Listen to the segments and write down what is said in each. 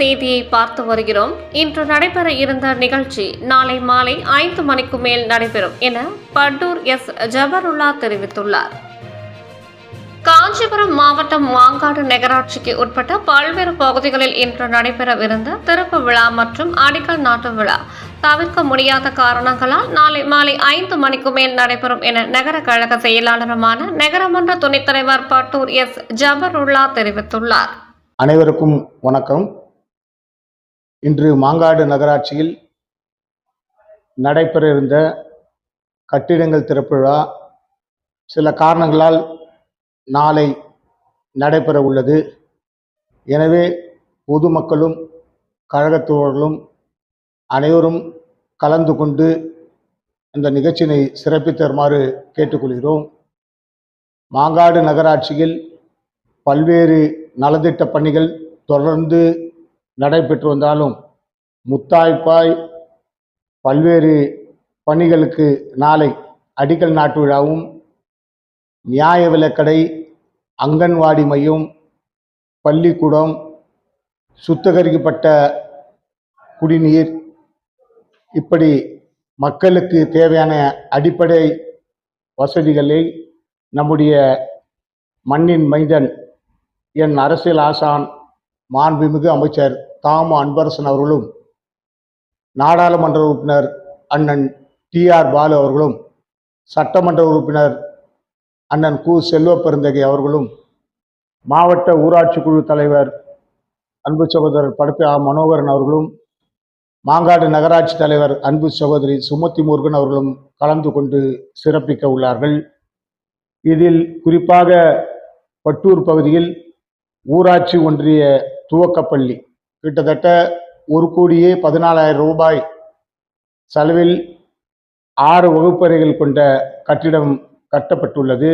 செய்தியை பார்த்து வருகிறோம். இன்று நடைபெற இருந்த நிகழ்ச்சி நாளை மாலை ஐந்து மணிக்கு மேல் நடைபெறும் என பட்டூர் எஸ். ஜபருல்லா தெரிவித்துள்ளார். காஞ்சிபுரம் மாவட்டம் மாங்காடு நகராட்சிக்கு உட்பட்ட பல்வேறு பகுதிகளில் இன்று நடைபெறவிருந்த திறப்பு விழா மற்றும் அடிக்கல் நாட்டு விழா தவிர்க்க முடியாத காரணங்களால் நாளை மாலை ஐந்து மணிக்கு மேல் நடைபெறும் என நகர கழக செயலாளருமான நகரமன்ற துணைத் தலைவர் பட்டூர் எஸ். ஜபருல்லா தெரிவித்துள்ளார். அனைவருக்கும் வணக்கம். இன்று மாங்காடு நகராட்சியில் நடைபெற இருந்த கட்டிடங்கள் திறப்பு விழா சில காரணங்களால் நாளை நடைபெற உள்ளது எனவே பொதுமக்களும் கழகத்தோர்களும் அனைவரும் கலந்து கொண்டு அந்த நிகழ்ச்சியினை சிறப்பித்து தருமாறு கேட்டுக்கொள்கிறோம். மாங்காடு நகராட்சியில் பல்வேறு நலத்திட்ட பணிகள் தொடர்ந்து நடைபெற்று வந்தாலும் முத்தாய்ப்பாய் பல்வேறு பணிகளுக்கு நாளை அடிக்கல் நாட்டு விழாவும் நியாய விலைக்கடை அங்கன்வாடி மையம் பள்ளிக்கூடம் சுத்திகரிக்கப்பட்ட குடிநீர் இப்படி மக்களுக்கு தேவையான அடிப்படை வசதிகளை நம்முடைய மண்ணின் மைந்தன் என் அரசியல் ஆசான் மாண்புமிகு அமைச்சர் தாமு அன்பரசன் அவர்களும் நாடாளுமன்ற உறுப்பினர் அண்ணன் டி ஆர் பாலு அவர்களும் சட்டமன்ற உறுப்பினர் அண்ணன் கு செல்வ பெருந்தகை அவர்களும் மாவட்ட ஊராட்சி குழு தலைவர் அன்பு சகோதரர் படுப்பை ஆ மனோகரன் அவர்களும் மாங்காடு நகராட்சி தலைவர் அன்பு சகோதரி சுமதி முருகன் அவர்களும் கலந்து கொண்டு சிறப்பிக்க உள்ளார்கள். இதில் குறிப்பாக பட்டூர் பகுதியில் ஊராட்சி ஒன்றிய துவக்கப்பள்ளி கிட்டத்தட்ட ஒரு கோடியே பதினாலாயிரம் ரூபாய் செலவில் ஆறு வகுப்பறைகள் கொண்ட கட்டிடம் கட்டப்பட்டுள்ளது.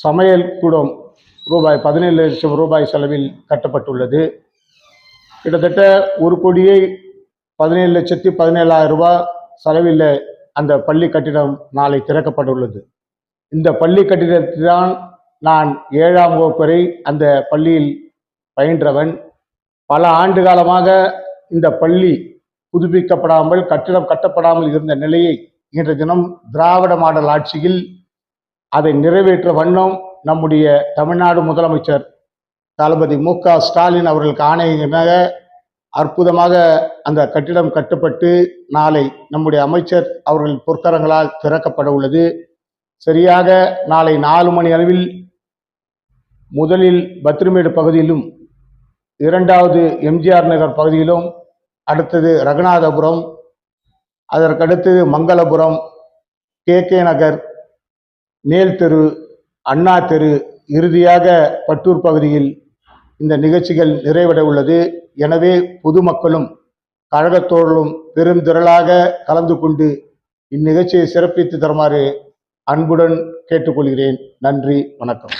சமையல் கூடம் ரூபாய் பதினேழு லட்சம் ரூபாய் செலவில் கட்டப்பட்டுள்ளது. கிட்டத்தட்ட ஒரு கோடியே பதினேழு லட்சத்தி பதினேழாயிரம் ரூபாய் செலவில் அந்த பள்ளி கட்டிடம் நாளை திறக்கப்பட்டுள்ளது இந்த பள்ளி கட்டிடத்தில் தான் நான் ஏழாம் வகுப்பு வரை அந்த பள்ளியில் பயின்றவன். பல ஆண்டு காலமாக இந்த பள்ளி புதுப்பிக்கப்படாமல் கட்டிடம் கட்டப்படாமல் இருந்த நிலையை இன்று தினம் திராவிட மாடல் ஆட்சியில் அதை நிறைவேற்ற வண்ணம் நம்முடைய தமிழ்நாடு முதலமைச்சர் தளபதி மு க ஸ்டாலின் அவர்களுக்கு ஆணையமாக அற்புதமாக அந்த கட்டிடம் கட்டப்பட்டு நாளை நம்முடைய அமைச்சர் அவர்கள் பொற்கரங்களால் திறக்கப்பட உள்ளது. சரியாக நாளை நாலு மணி அளவில் முதலில் பத்ரிமேடு பகுதியிலும் இரண்டாவது எம்ஜிஆர் நகர் பகுதியிலும் அடுத்தது ரகுநாதபுரம் அதற்கடுத்தது மங்களபுரம் கே கே நகர் மேல் தெரு அண்ணா தெரு இறுதியாக பட்டூர் பகுதியில் இந்த நிகழ்ச்சிகள் நிறைவட உள்ளது. எனவே பொதுமக்களும் கழகத்தோழலும் பெருந்திரளாக கலந்து கொண்டு இந்நிகழ்ச்சியை சிறப்பித்து தருமாறு அன்புடன் கேட்டுக்கொள்கிறேன். நன்றி வணக்கம்.